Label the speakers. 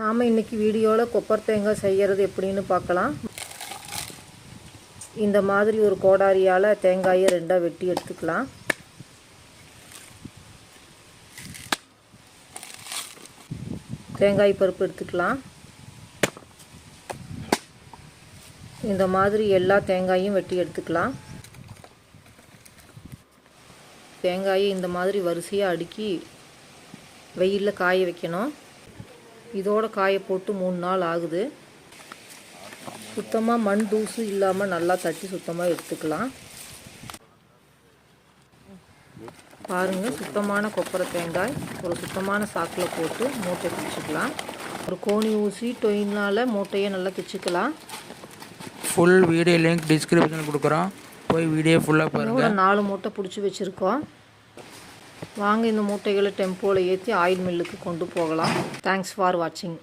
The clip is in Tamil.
Speaker 1: நாம் இன்றைக்கி வீடியோவில் கொப்பர் தேங்காய் செய்கிறது எப்படின்னு பார்க்கலாம். இந்த மாதிரி ஒரு கோடாரியால் தேங்காயை ரெண்டாக வெட்டி எடுத்துக்கலாம். தேங்காய் பருப்பு எடுத்துக்கலாம். இந்த மாதிரி எல்லா தேங்காயும் வெட்டி எடுத்துக்கலாம். தேங்காயை இந்த மாதிரி வரிசையாக அடுக்கி வெயிலில் காய வைக்கணும். இதோட காய போட்டு மூணு நாள் ஆகுது. சுத்தமாக மண் தூசு இல்லாமல் நல்லா தட்டி சுத்தமாக எடுத்துக்கலாம். பாருங்கள் சுத்தமான கொப்பரை தேங்காய் ஒரு சுத்தமான சாக்கில் போட்டு மூட்டை பிடிச்சிக்கலாம் ஒரு கோணி ஊசி டொயினால் மூட்டையை நல்லா பிச்சுக்கலாம்.
Speaker 2: ஃபுல் வீடியோ லிங்க் டிஸ்கிரிப்ஷனில் கொடுக்குறோம். போய் வீடியோ ஃபுல்லாக பாருங்கள்
Speaker 1: நாலு மூட்டை பிடிச்சி வச்சுருக்கோம். வாங்க இந்த மூட்டைகளை டெம்போவில் ஏற்றி ஆயில் மில்லுக்கு கொண்டு போகலாம். தேங்க்ஸ் ஃபார் வாட்சிங்